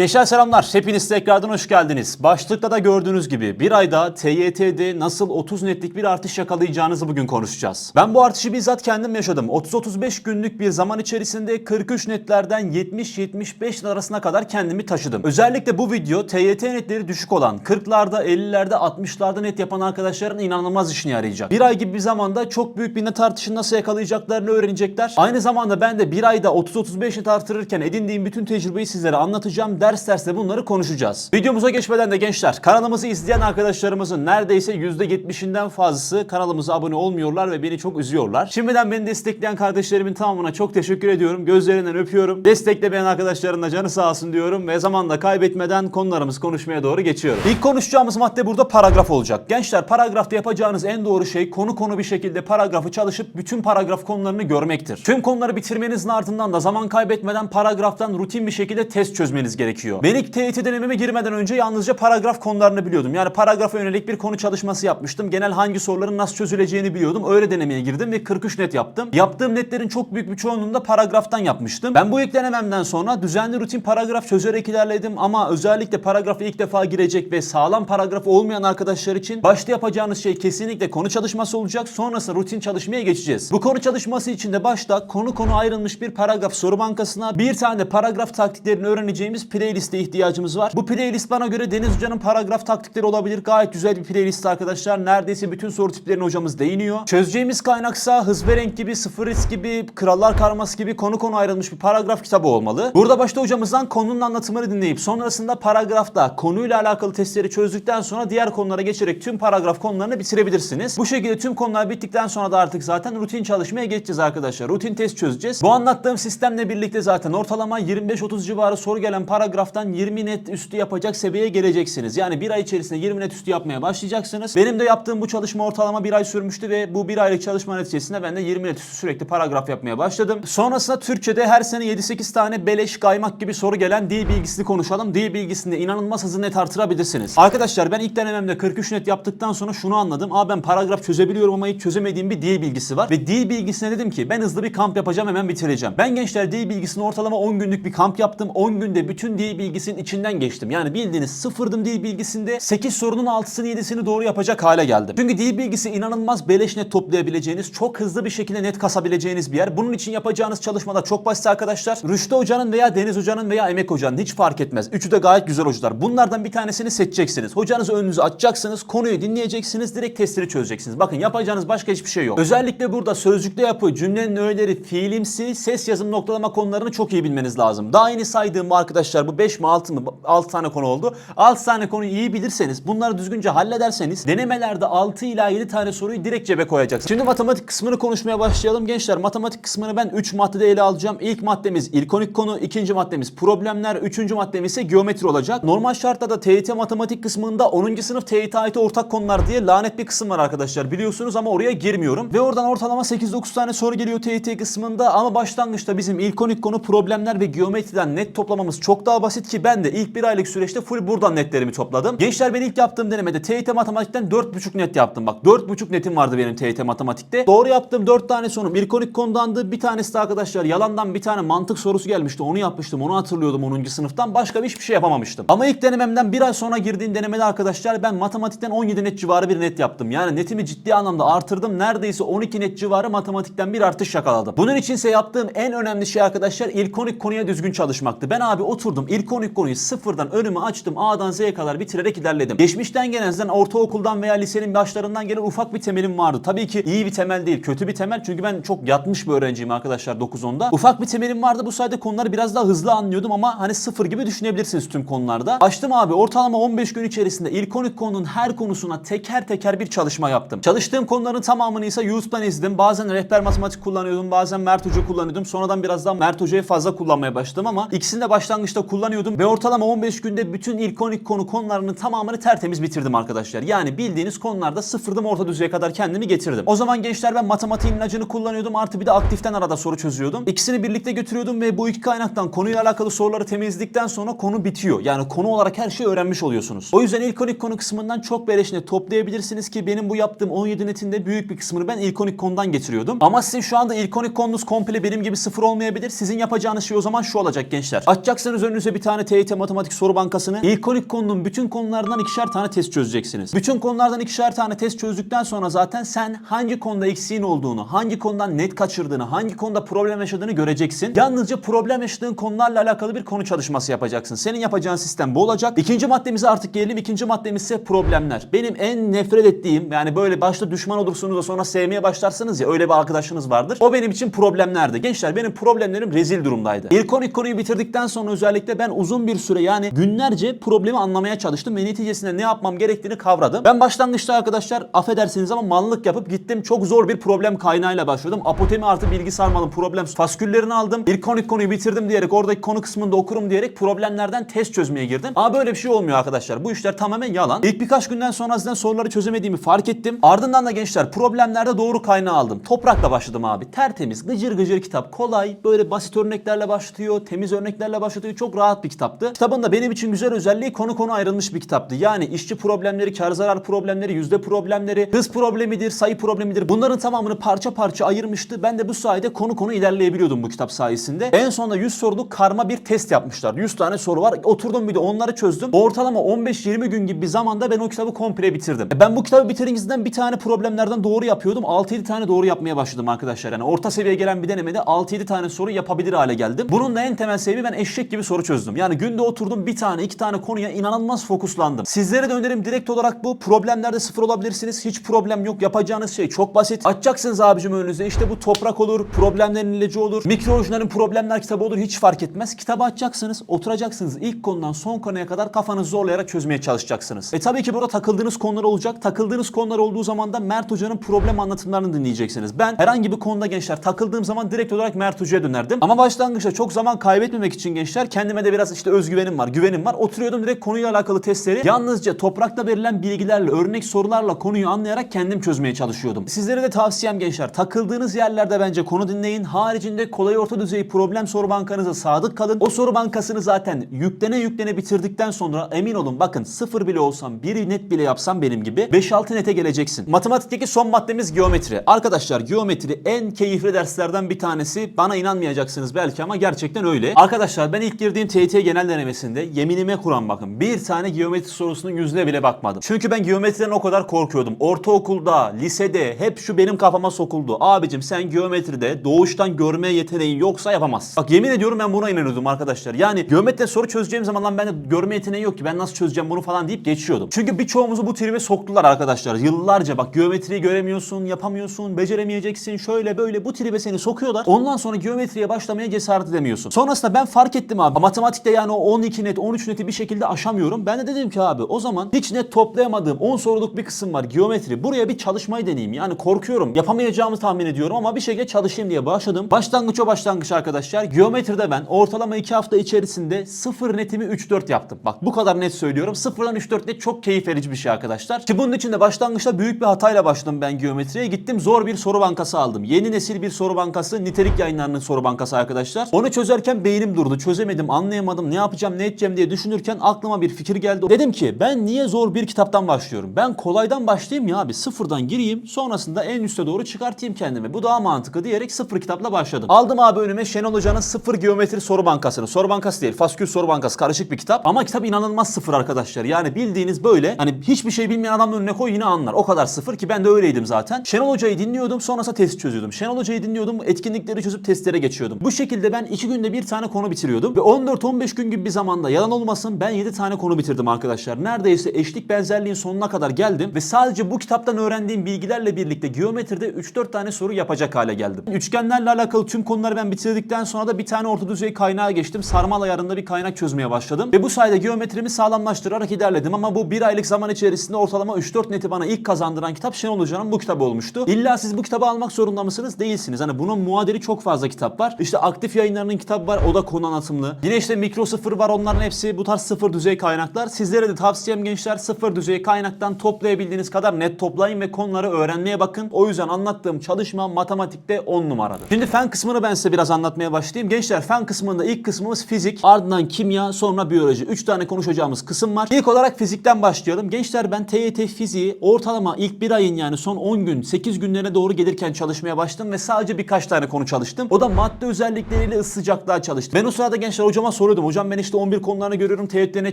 Gençler selamlar. Hepiniz tekrardan hoş geldiniz. Başlıkta da gördüğünüz gibi bir ayda TYT'de nasıl 30 netlik bir artış yakalayacağınızı bugün konuşacağız. Ben bu artışı bizzat kendim yaşadım. 30-35 günlük bir zaman içerisinde 43 netlerden 70-75 net arasına kadar kendimi taşıdım. Özellikle bu video TYT netleri düşük olan 40'larda, 50'lerde, 60'larda net yapan arkadaşların inanılmaz işine yarayacak. Bir ay gibi bir zamanda çok büyük bir net artışını nasıl yakalayacaklarını öğrenecekler. Aynı zamanda ben de bir ayda 30-35 net artırırken edindiğim bütün tecrübeyi sizlere anlatacağım. Ders derste bunları konuşacağız. Videomuza geçmeden de gençler kanalımızı izleyen arkadaşlarımızın neredeyse %70'inden fazlası kanalımıza abone olmuyorlar ve beni çok üzüyorlar. Şimdiden beni destekleyen kardeşlerimin tamamına çok teşekkür ediyorum. Gözlerinden öpüyorum. Desteklemeyen arkadaşların da canı sağ olsun diyorum ve zamanla kaybetmeden konularımız konuşmaya doğru geçiyorum. İlk konuşacağımız madde burada paragraf olacak. Gençler paragrafta yapacağınız en doğru şey konu konu bir şekilde paragrafı çalışıp bütün paragraf konularını görmektir. Tüm konuları bitirmenizin ardından da zaman kaybetmeden paragraftan rutin bir şekilde test çözmeniz gerekiyor. Ben ilk TYT denememe girmeden önce yalnızca paragraf konularını biliyordum. Yani paragrafa yönelik bir konu çalışması yapmıştım. Genel hangi soruların nasıl çözüleceğini biliyordum. Öyle denemeye girdim ve 43 net yaptım. Yaptığım netlerin çok büyük bir çoğunluğunu da paragraftan yapmıştım. Ben bu ilk denememden sonra düzenli rutin paragraf çözerek ilerledim ama özellikle paragrafa ilk defa girecek ve sağlam paragraf olmayan arkadaşlar için başta yapacağınız şey kesinlikle konu çalışması olacak. Sonrasında rutin çalışmaya geçeceğiz. Bu konu çalışması için de başta konu konu ayrılmış bir paragraf soru bankasına bir tane paragraf taktiklerini öğreneceğimiz playliste ihtiyacımız var. Bu playlist bana göre Deniz Hoca'nın paragraf taktikleri olabilir. Gayet güzel bir playlist arkadaşlar. Neredeyse bütün soru tiplerine hocamız değiniyor. Çözeceğimiz kaynaksa Hızlı ve Renk gibi, Sıfır Risk gibi, Krallar Karması gibi konu konu ayrılmış bir paragraf kitabı olmalı. Burada başta hocamızdan konunun anlatımını dinleyip sonrasında paragrafta konuyla alakalı testleri çözdükten sonra diğer konulara geçerek tüm paragraf konularını bitirebilirsiniz. Bu şekilde tüm konular bittikten sonra da artık zaten rutin çalışmaya geçeceğiz arkadaşlar. Rutin test çözeceğiz. Bu anlattığım sistemle birlikte zaten ortalama 25-30 civarı soru gelen paragraftan 20 net üstü yapacak seviyeye geleceksiniz. Yani bir ay içerisinde 20 net üstü yapmaya başlayacaksınız. Benim de yaptığım bu çalışma ortalama bir ay sürmüştü ve bu bir aylık çalışma neticesinde ben de 20 net üstü sürekli paragraf yapmaya başladım. Sonrasında Türkçe'de her sene 7-8 tane beleş kaymak gibi soru gelen dil bilgisini konuşalım. Dil bilgisinde inanılmaz hızlı net artırabilirsiniz. Arkadaşlar ben ilk denememde 43 net yaptıktan sonra şunu anladım. Aa ben paragraf çözebiliyorum ama hiç çözemediğim bir dil bilgisi var. Ve dil bilgisine dedim ki ben hızlı bir kamp yapacağım hemen bitireceğim. Ben gençler dil bilgisini ortalama 10 günlük bir kamp yaptım. 10 günde bütün dil bilgisinin içinden geçtim. Yani bildiğiniz sıfırdım dil bilgisinde 8 sorunun 6'sını 7'sini doğru yapacak hale geldim. Çünkü dil bilgisi inanılmaz beleş net toplayabileceğiniz, çok hızlı bir şekilde net kasabileceğiniz bir yer. Bunun için yapacağınız çalışmalar çok basit arkadaşlar. Rüştü Hoca'nın veya Deniz Hoca'nın veya Emek Hoca'nın hiç fark etmez. Üçü de gayet güzel hocalar. Bunlardan bir tanesini seçeceksiniz. Hocanızı önünüze açacaksınız, konuyu dinleyeceksiniz, direkt testleri çözeceksiniz. Bakın yapacağınız başka hiçbir şey yok. Özellikle burada sözcükte yapı, cümlenin öğeleri, fiilimsi, ses yazım noktalama konularını çok iyi bilmeniz lazım. Daha yeni saydığım bu bu 5 mi 6 mı 6 tane konu oldu. 6 tane konuyu iyi bilirseniz, bunları düzgünce hallederseniz denemelerde 6 ila 7 tane soruyu direkt cebe koyacaksınız. Şimdi matematik kısmını konuşmaya başlayalım gençler. Matematik kısmını ben 3 maddede ele alacağım. İlk maddemiz ilkonik konu, ikinci maddemiz problemler, üçüncü maddemiz ise geometri olacak. Normal şartlarda TYT matematik kısmında 10. sınıf TYT ait ortak konular diye lanet bir kısım var arkadaşlar biliyorsunuz ama oraya girmiyorum. Ve oradan ortalama 8-9 tane soru geliyor TYT kısmında ama başlangıçta bizim ilkonik konu problemler ve geometriden net toplamamız çok daha basit ki ben de ilk bir aylık süreçte full buradan netlerimi topladım. Gençler ben ilk yaptığım denemede TYT matematikten 4.5 net yaptım bak. 4.5 netim vardı benim TYT matematikte. Doğru yaptığım 4 tane sorum ilkonik konudandı. Bir tanesi de arkadaşlar yalandan bir tane mantık sorusu gelmişti. Onu yapmıştım. Onu hatırlıyordum 10. sınıftan. Başka hiçbir şey yapamamıştım. Ama ilk denememden bir ay sonra girdiğim denemede arkadaşlar ben matematikten 17 net civarı bir net yaptım. Yani netimi ciddi anlamda artırdım. Neredeyse 12 net civarı matematikten bir artış yakaladım. Bunun içinse yaptığım en önemli şey arkadaşlar ilkonik konuya düzgün çalışmaktı. Ben abi oturdum ilkonik konuyu sıfırdan önümü açtım. A'dan Z'ye kadar bitirerek ilerledim. Geçmişten gelen zaten ortaokuldan veya lisenin başlarından gelen ufak bir temelim vardı. Tabii ki iyi bir temel değil, kötü bir temel. Çünkü ben çok yatmış bir öğrenciyim arkadaşlar 9-10'da. Ufak bir temelim vardı. Bu sayede konuları biraz daha hızlı anlıyordum ama hani sıfır gibi düşünebilirsiniz tüm konularda. Açtım abi ortalama 15 gün içerisinde ilkonik konunun her konusuna teker teker bir çalışma yaptım. Çalıştığım konuların tamamını ise YouTube'dan izledim. Bazen rehber matematik kullanıyordum. Bazen Mert Hoca kullanıyordum. Sonradan biraz daha Mert Hoca'yı fazla kullanmaya başladım ama ikisini de başlangıçta kullanıyordum ve ortalama 15 günde bütün ilkonik konu konularının tamamını tertemiz bitirdim arkadaşlar. Yani bildiğiniz konularda sıfırdım orta düzeye kadar kendimi getirdim. O zaman gençler ben matematiğin ilacını kullanıyordum artı bir de aktiften arada soru çözüyordum. İkisini birlikte götürüyordum ve bu iki kaynaktan konuyla alakalı soruları temizledikten sonra konu bitiyor. Yani konu olarak her şeyi öğrenmiş oluyorsunuz. O yüzden ilkonik konu kısmından çok beleş net toplayabilirsiniz ki benim bu yaptığım 17 netinde büyük bir kısmını ben ilkonik konudan getiriyordum. Ama sizin şu anda ilkonik konunuz komple benim gibi sıfır olmayabilir. Sizin yapacağınız şey o zaman şu olacak gençler. Açacaksınız önünüze önünüze bir tane TYT matematik soru bankasını. İlk 12 konunun bütün konulardan ikişer tane test çözeceksiniz. Bütün konulardan ikişer tane test çözdükten sonra zaten sen hangi konuda eksiğin olduğunu, hangi konudan net kaçırdığını, hangi konuda problem yaşadığını göreceksin. Yalnızca problem yaşadığın konularla alakalı bir konu çalışması yapacaksın. Senin yapacağın sistem bu olacak. İkinci maddemize artık gelelim. İkinci maddemiz ise problemler. Benim en nefret ettiğim yani böyle başta düşman olursunuz da sonra sevmeye başlarsınız ya öyle bir arkadaşınız vardır. O benim için problemlerdi. Gençler benim problemlerim rezil durumdaydı. İlk 12 konuyu bitirdikten sonra özellikle ben uzun bir süre yani günlerce problemi anlamaya çalıştım ve neticesinde ne yapmam gerektiğini kavradım. Ben başlangıçta arkadaşlar affedersiniz ama mallık yapıp gittim. Çok zor bir problem kaynağıyla başladım. Apotemi artı bilgi sarmalım problem fasküllerini aldım. İlk 12 konuyu bitirdim diyerek oradaki konu kısmında okurum diyerek problemlerden test çözmeye girdim. Ama böyle bir şey olmuyor arkadaşlar. Bu işler tamamen yalan. İlk birkaç günden sonra sizden soruları çözemediğimi fark ettim. Ardından da gençler problemlerde doğru kaynağı aldım. Toprakla başladım abi. Tertemiz, gıcır gıcır kitap. Kolay, böyle basit örneklerle başlıyor, temiz örneklerle başlatıyor. Çok rahat bir kitaptı. Kitabın da benim için güzel özelliği konu konu ayrılmış bir kitaptı. Yani işçi problemleri, kar zarar problemleri, yüzde problemleri, hız problemidir, sayı problemidir. Bunların tamamını parça parça ayırmıştı. Ben de bu sayede konu konu ilerleyebiliyordum bu kitap sayesinde. En sonunda 100 soruluk karma bir test yapmışlar. 100 tane soru var. Oturdum bir de onları çözdüm. Ortalama 15-20 gün gibi bir zamanda ben o kitabı komple bitirdim. E Ben bu kitabı bitirinizden bir tane problemlerden doğru yapıyordum. 6-7 tane doğru yapmaya başladım arkadaşlar. Yani orta seviyeye gelen bir denemede 6-7 tane soru yapabilir hale geldim. Bunun da en temel sebebi ben eşek gibi soru çözdüm. Yani günde oturdum bir tane iki tane konuya inanılmaz fokuslandım. Sizlere de önerim direkt olarak bu. Problemlerde sıfır olabilirsiniz. Hiç problem yok. Yapacağınız şey çok basit. Açacaksınız abicim önünüze. İşte bu toprak olur, problemlerin ilacı olur, mikro orijinalin problemler kitabı olur. Hiç fark etmez. Kitabı açacaksınız, oturacaksınız. İlk konudan son konuya kadar kafanızı zorlayarak çözmeye çalışacaksınız. E tabii ki burada takıldığınız konular olacak. Takıldığınız konular olduğu zaman da Mert Hoca'nın problem anlatımlarını dinleyeceksiniz. Ben herhangi bir konuda gençler takıldığım zaman direkt olarak Mert Hoca'ya dönerdim. Ama başlangıçta çok zaman kaybetmemek için gençler kendime de biraz işte özgüvenim var, güvenim var. Oturuyordum direkt konuyla alakalı testleri yalnızca toprakta verilen bilgilerle, örnek sorularla konuyu anlayarak kendim çözmeye çalışıyordum. Sizlere de tavsiyem gençler takıldığınız yerlerde bence konu dinleyin. Haricinde kolay orta düzey problem soru bankanıza sadık kalın. O soru bankasını zaten yüklene yüklene bitirdikten sonra emin olun bakın sıfır bile olsam bir net bile yapsam benim gibi 5-6 nete geleceksin. Matematikteki son maddemiz geometri. Arkadaşlar geometri en keyifli derslerden bir tanesi. Bana inanmayacaksınız belki ama gerçekten öyle. Arkadaşlar ben ilk girdiğim TYT genel denemesinde yeminime kuran bakın bir tane geometri sorusunun yüzüne bile bakmadım. Çünkü ben geometriden o kadar korkuyordum. Ortaokulda, lisede hep şu benim kafama sokuldu. Abicim sen geometride doğuştan görme yeteneğin yoksa yapamazsın. Bak yemin ediyorum ben buna inanıyordum arkadaşlar. Yani geometride soru çözeceğim zaman lan bende görme yeteneği yok ki ben nasıl çözeceğim bunu falan deyip geçiyordum. Çünkü birçoğumuzu bu tribe soktular arkadaşlar. Yıllarca bak geometriyi göremiyorsun, yapamıyorsun, beceremeyeceksin, şöyle böyle bu tribe seni sokuyorlar. Ondan sonra geometriye başlamaya cesaret edemiyorsun. Sonrasında ben fark ettim abi. Matematikte yani o 12 net, 13 neti bir şekilde aşamıyorum. Ben de dedim ki abi o zaman hiç net toplayamadığım 10 soruluk bir kısım var geometri. Buraya bir çalışmayı deneyeyim. Yani korkuyorum. Yapamayacağımı tahmin ediyorum ama bir şekilde çalışayım diye başladım. Başlangıç o başlangıç arkadaşlar. Geometride ben ortalama 2 hafta içerisinde 0 netimi 3-4 yaptım. Bak bu kadar net söylüyorum. 0'dan 3-4 net çok keyif verici bir şey arkadaşlar. Ki bunun için de başlangıçta büyük bir hatayla başladım ben geometriye. Gittim zor bir soru bankası aldım. Yeni nesil bir soru bankası. Nitelik yayınlarının soru bankası arkadaşlar. Onu çözerken beynim durdu. Çözemedim, anlayamadım, ne yapacağım, ne edeceğim diye düşünürken aklıma bir fikir geldi. Dedim ki ben niye zor bir kitaptan başlıyorum? Ben kolaydan başlayayım ya abi. Sıfırdan gireyim. Sonrasında en üste doğru çıkartayım kendimi. Bu daha mantıklı diyerek sıfır kitapla başladım. Aldım abi önüme Şenol Hoca'nın sıfır geometri soru bankasını. Soru bankası değil. Faskül soru bankası. Karışık bir kitap. Ama kitap inanılmaz sıfır arkadaşlar. Yani bildiğiniz böyle hani hiçbir şey bilmeyen adamın önüne koy yine anlar. O kadar sıfır ki ben de öyleydim zaten. Şenol Hoca'yı dinliyordum sonrasında test çözüyordum. Şenol Hoca'yı dinliyordum etkinlikleri çözüp testlere geçiyordum. Bu şekilde ben iki günde bir tane konu bitiriyordum. Ve 14-15 gün gibi bir zamanda yalan olmasın ben 7 tane konu bitirdim arkadaşlar. Neredeyse eşlik benzerliğin sonuna kadar geldim. Ve sadece bu kitaptan öğrendiğim bilgilerle birlikte geometride 3-4 tane soru yapacak hale geldim. Üçgenlerle alakalı tüm konuları ben bitirdikten sonra da bir tane orta düzey kaynağa geçtim. Sarmal ayarında bir kaynak çözmeye başladım. Ve bu sayede geometrimi sağlamlaştırarak ilerledim. Ama bu bir aylık zaman içerisinde ortalama 3-4 neti bana ilk kazandıran kitap Şenol Hoca'nın bu kitabı olmuştu. İlla siz bu kitabı almak zorunda mısınız? Değilsiniz. Hani bunun muadili çok fazla kitap var. İşte aktif yayınlarının kitabı var. O da konu anlatımlı. Yine işte mikro sıfır var. Onların hepsi bu tarz sıfır düzey kaynaklar. Sizlere de tavsiyem gençler sıfır düzey kaynaktan toplayabildiğiniz kadar net toplayın ve konuları öğrenmeye bakın. O yüzden anlattığım çalışma matematikte 10 numaradır. Şimdi fen kısmını ben size biraz anlatmaya başlayayım. Gençler fen kısmında ilk kısmımız fizik, ardından kimya, sonra biyoloji. 3 tane konuşacağımız kısım var. İlk olarak fizikten başlayalım. Gençler ben TYT fiziği ortalama ilk bir ayın yani son 10 gün, 8 günlerine doğru gelirken çalışmaya başladım ve sadece birkaç tane konu çalıştım. O da madde özellikleriyle ısı sıcaklığa çalıştım. Ben o sırada gençler hocama soruyordum. Hocam ben işte 11 konularını görüyorum. Teğet'te ne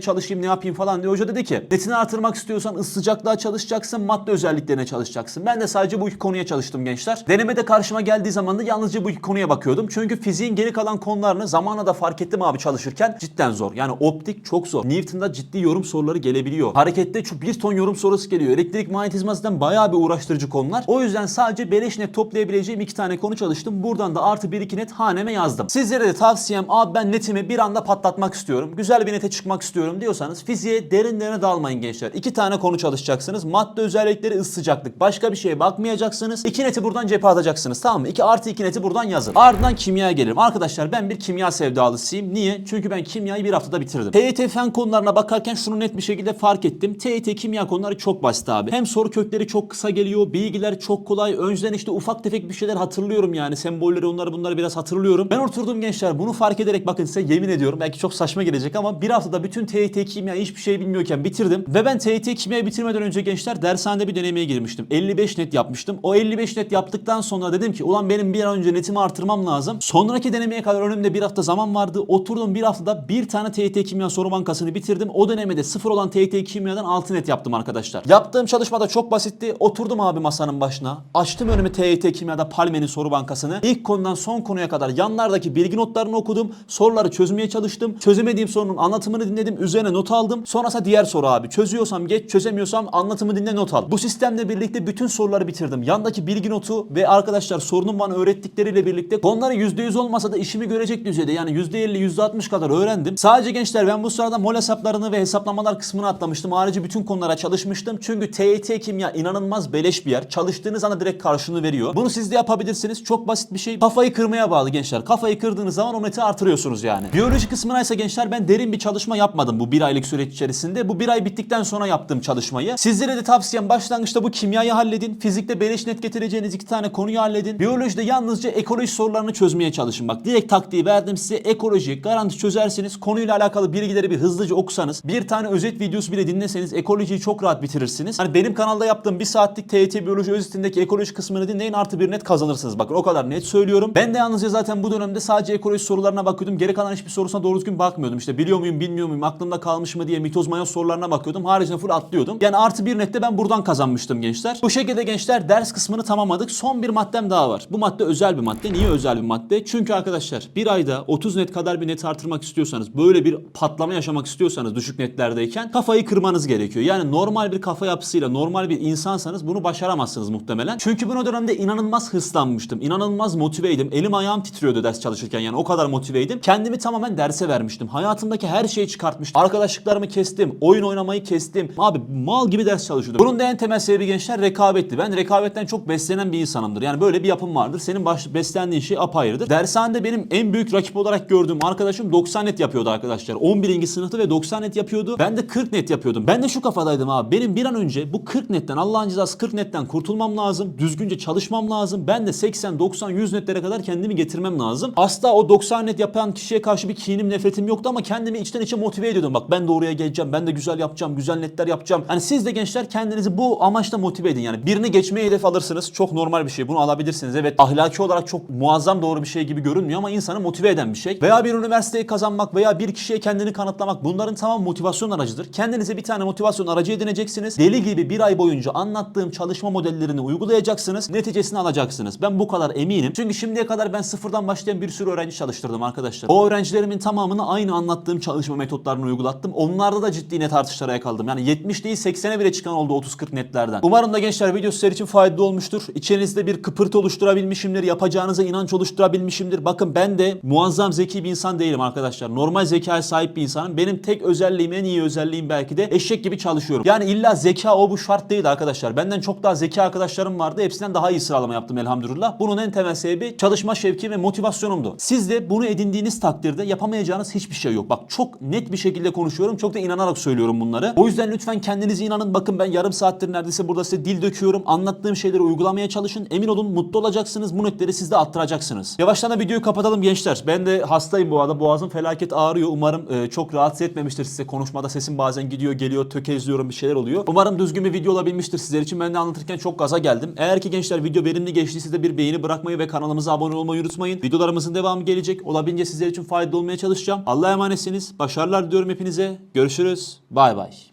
çalışayım ne yapayım falan diye. Hoca dedi ki netini artırmak istiyorsan sıcaklığa çalışacaksın. Madde özelliklerine çalışacaksın. Ben de sadece bu iki konuya çalıştım gençler. Denemede karşıma geldiği zaman da yalnızca bu iki konuya bakıyordum. Çünkü fiziğin geri kalan konularını zamanla da fark ettim abi çalışırken cidden zor. Yani optik çok zor. Newton'da ciddi yorum soruları gelebiliyor. Harekette çok bir ton yorum sorusu geliyor. Elektrik manyetizmasından bayağı bir uğraştırıcı konular. O yüzden sadece beleş net toplayabileceğim iki tane konu çalıştım. Buradan da artı bir iki net haneme yazdım. Sizlere de tavsiyem abi ben netimi bir anda patlatmak istiyorum. Güzel bir nete çıkmak istiyorum diyorsanız fiziğe derinlerine dalmayın gençler. İki tane konu çalışacaksınız. Madde özellikleri ısı sıcaklık. Başka bir şeye bakmayacaksınız. İki neti buradan cephe atacaksınız tamam mı? İki artı iki neti buradan yazın. Ardından kimyaya gelirim. Arkadaşlar ben bir kimya sevdalısıyım. Niye? Çünkü ben kimyayı bir haftada bitirdim. TYT fen konularına bakarken şunu net bir şekilde fark ettim. TYT kimya konuları çok basit abi. Hem soru kökleri çok kısa geliyor. Bilgiler çok kolay. Önceden işte ufak tefek bir şeyler hatırlıyorum yani. Sembolleri onları bunları biraz hatırlıyorum. Ben oturdum gençler bunu fark ederek bakın size yemin ediyorum. Belki çok saçma gelecek ama bir haftada bütün TYT kimya hiçbir şey bilmiyorken bitirdim. Ve ben TYT kimyayı bitirmeden önce gençler dershanede bir denemeye girmiştim. 55 net yapmıştım. O 55 net yaptıktan sonra dedim ki ulan benim bir an önce netimi artırmam lazım. Sonraki denemeye kadar önümde bir hafta zaman vardı. Oturdum bir haftada bir tane TYT kimya soru bankasını bitirdim. O denemede sıfır olan TYT kimyadan 6 net yaptım arkadaşlar. Yaptığım çalışma da çok basitti. Oturdum abi masanın başına. Açtım önüme TYT kimyada Palme'nin soru bankasını. İlk konudan son konuya kadar yanlardaki bilgi notlarını okudum. Soruları çözmeye çalıştım. Çözemediğim sorunun anlatımını dinledim. Üzerine not aldım. Sonrasında diğer soru abi. Çözüyorsam geç, çözemiyorsam anlatımı dinle not al. Bu sistemle birlikte bütün soruları bitirdim. Yandaki bilgi notu ve arkadaşlar sorunun bana öğrettikleriyle birlikte konuları %100 olmasa da işimi görecek düzeyde yani %50 %60 kadar öğrendim. Sadece gençler ben bu sırada mol hesaplarını ve hesaplamalar kısmını atlamıştım. Harici bütün konulara çalışmıştım. Çünkü TYT kimya inanılmaz beleş bir yer. Çalıştığınız anda direkt karşılığını veriyor. Bunu siz de yapabilirsiniz. Çok basit bir şey. Kafayı kırmaya bağlı gençler. Kafayı kırdığınız zaman o neti artırıyorsunuz yani. Biyoloji kısmına ise gençler ben derin bir çalışma yapmadım bu bir aylık süreç içerisinde. Bu bir ay bittikten sonra yaptığım çalışmayı. Sizlere de tavsiyem başlangıçta bu kimyayı halledin. Fizikte beleş net getireceğiniz iki tane konuyu halledin. Biyolojide yalnızca ekoloji sorularını çözmeye çalışın. Bak direkt taktiği verdim size. Ekoloji garanti çözersiniz. Konuyla alakalı bilgileri bir hızlıca okusanız. Bir tane özet videosu bile dinleseniz ekolojiyi çok rahat bitirirsiniz. Hani benim kanalda yaptığım bir saatlik TYT biyoloji özetindeki ekoloji kısmını dinleyin artı bir net kazanırsınız. Bakın o kadar net söylüyorum. Ben de yalnızca zaten bu dönemde sadece ekoloji sorularına bakıyordum. Geri kalan hiçbir sorusuna doğru düzgün bakmıyordum. İşte biliyor muyum bilmiyor muyum aklımda kalmış mı diye mitoz mayoz sorularına bakıyordum. Haricinde full atlıyordum. Yani artı bir nette ben buradan kazanmıştım gençler. Bu şekilde gençler ders kısmını tamamladık. Son bir maddem daha var. Bu madde özel bir madde. Niye özel bir madde? Çünkü arkadaşlar bir ayda 30 net kadar bir net artırmak istiyorsanız böyle bir patlama yaşamak istiyorsanız düşük netlerdeyken kafayı kırmanız gerekiyor. Yani normal bir kafa yapısıyla normal bir insansanız bunu başaramazsınız muhtemelen. Çünkü ben o dönemde inanılmaz hırslanmıştım. İnanılmaz motiveydim. Elim ayağım titriyordu ders çalışırken yani o kadar motiveydim. Kendimi tamamen derse vermiştim. Hayatımdaki her şeyi çıkartmıştım. Arkadaşlıklarımı kestim. Oyun oynamayı kestim. Abi mal gibi ders çalışıyordum. Bunun da en temel sebebi gençler rekabetti. Ben rekabetten çok beslenen bir insanımdır. Yani böyle bir yapım vardır. Senin baş, beslendiğin şey apayrıdır. Dershanede benim en büyük rakip olarak gördüğüm arkadaşım 90 net yapıyordu arkadaşlar. 11. sınıfta ve 90 net yapıyordu. Ben de 40 net yapıyordum. Ben de şu kafadaydım abi. Benim bir an önce bu 40 netten Allah'ın cezası 40 netten kurtulmam lazım. Düzgünce çalışmam lazım. Ben de 80, 90, 100 netlere kadar kendimi getirmem lazım. Asla o 90 net yapan kişiye karşı bir kinim, nefretim yoktu ama kendimi içten içe motive ediyordum. Bak ben de oraya geleceğim. Ben de güzel yapacağım. Güzel netler yapacağım. Hani siz de gençler kendinizi bu amaçla motive edin. Yani birini geçmeye hedef alırsınız. Çok normal bir şey. Bunu alabilirsiniz. Evet ahlaki olarak çok muazzam doğru bir şey gibi görünmüyor ama insanı motive eden bir şey. Veya bir üniversiteyi kazanmak veya bir kişiye kendini kanıtlamak bunların tamam motivasyon aracıdır. Kendinize bir tane motivasyon aracı edineceksiniz. Deli gibi bir ay boyunca anlattığım çalışma modellerini uygulayacaksınız. Neticesini alacaksınız. Ben bu kadar eminim. Çünkü şimdiye kadar ben sıfırdan başlayan bir sürü öğrenci çalıştırdım arkadaşlar. O öğrencilerimin tamamını aynı anlattığım çalışma metotlarını uygulattım. Onlarda da ciddi net artışlara yakaladım. Yani 70 değil 80'e bile çıkan oldu 30-40 netlerden. Umarım da gençler video sizler için faydalı olmuştur. İçinizde bir kıpırtı oluşturabilmişimdir. Yapacağınıza inanç oluşturabilmişimdir. Bakın ben de muazzam zeki bir insan değilim arkadaşlar. Normal zekaya sahip bir insanım. Benim tek özelliğim en iyi özelliğim belki de eşek gibi çalışıyorum. Yani illa zeka o bu şart değil arkadaşlar. Benden çok daha zeki arkadaşlarım vardı. Hepsinden daha iyi sıralama yaptım elhamdülillah. Bunun en temel sebebi çalışma şevki ve motivasyonumdu. Siz de bunu edindiğiniz takdirde yapamayacağınız hiçbir şey yok. Bak çok net bir şekilde konuşuyorum. Çok da inanarak söylüyorum bunları. O yüzden lütfen kendinize inanın. Bakın ben yarım saattir neredeyse burada size dil döküyorum. Anlattığım şeyleri uygulamaya çalışın. Emin olun mutlu olacaksınız. Bu netleri siz de attıracaksınız. Yavaştan da videoyu kapatalım gençler. Ben de hastayım bu arada. Boğazım felaket ağrıyor. Umarım e, çok rahatsız etmemiştir size. Konuşmada sesim bazen gidiyor geliyor. Tökezliyorum bir şeyler oluyor. Umarım düzgün bir video olabilmiştir sizler için. Ben de anlatırken çok gaza geldim. Eğer ki gençler video verimli geçtiyse de bir beğeni bırakmayı ve kanalımıza abone olmayı unutmayın. Videolarımızın devamı gelecek. Olabildiğince sizler için faydalı olmaya çalışacağım. Allah'a emanetsiniz. Başarılar diliyorum hepinize. Görüşürüz. Bay bay.